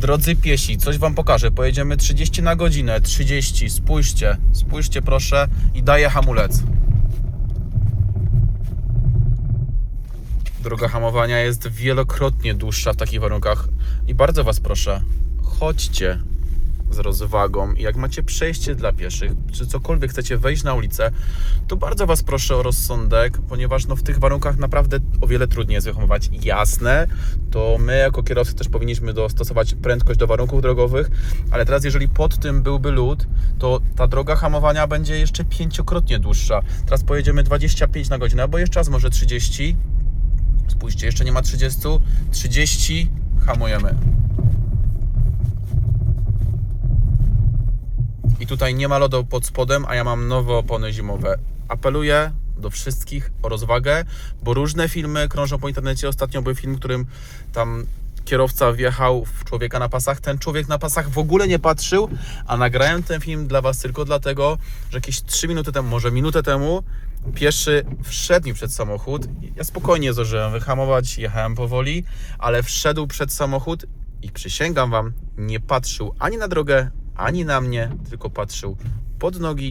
Drodzy piesi, coś wam pokażę. Pojedziemy 30 na godzinę, 30. Spójrzcie, spójrzcie proszę i daję hamulec. Droga hamowania jest wielokrotnie dłuższa w takich warunkach i bardzo was proszę, chodźcie z rozwagą i jak macie przejście dla pieszych, czy cokolwiek chcecie wejść na ulicę, to bardzo Was proszę o rozsądek, ponieważ no, w tych warunkach naprawdę o wiele trudniej jest wyhamować. Jasne, to my jako kierowcy też powinniśmy dostosować prędkość do warunków drogowych, ale teraz jeżeli pod tym byłby lód, to ta droga hamowania będzie jeszcze pięciokrotnie dłuższa. Teraz pojedziemy 25 na godzinę, albo jeszcze raz może 30. Spójrzcie, jeszcze nie ma 30. 30, hamujemy. Tutaj nie ma lodu pod spodem, a ja mam nowe opony zimowe. Apeluję do wszystkich o rozwagę, bo różne filmy krążą po internecie. Ostatnio był film, którym tam kierowca wjechał w człowieka na pasach. Ten człowiek na pasach w ogóle nie patrzył, a nagrałem ten film dla Was tylko dlatego, że jakieś 3 minuty temu, może minutę temu, pieszy wszedł mi przed samochód. Ja spokojnie zdążyłem wyhamować, jechałem powoli, ale wszedł przed samochód i przysięgam Wam, nie patrzył ani na drogę, ani na mnie, tylko patrzył pod nogi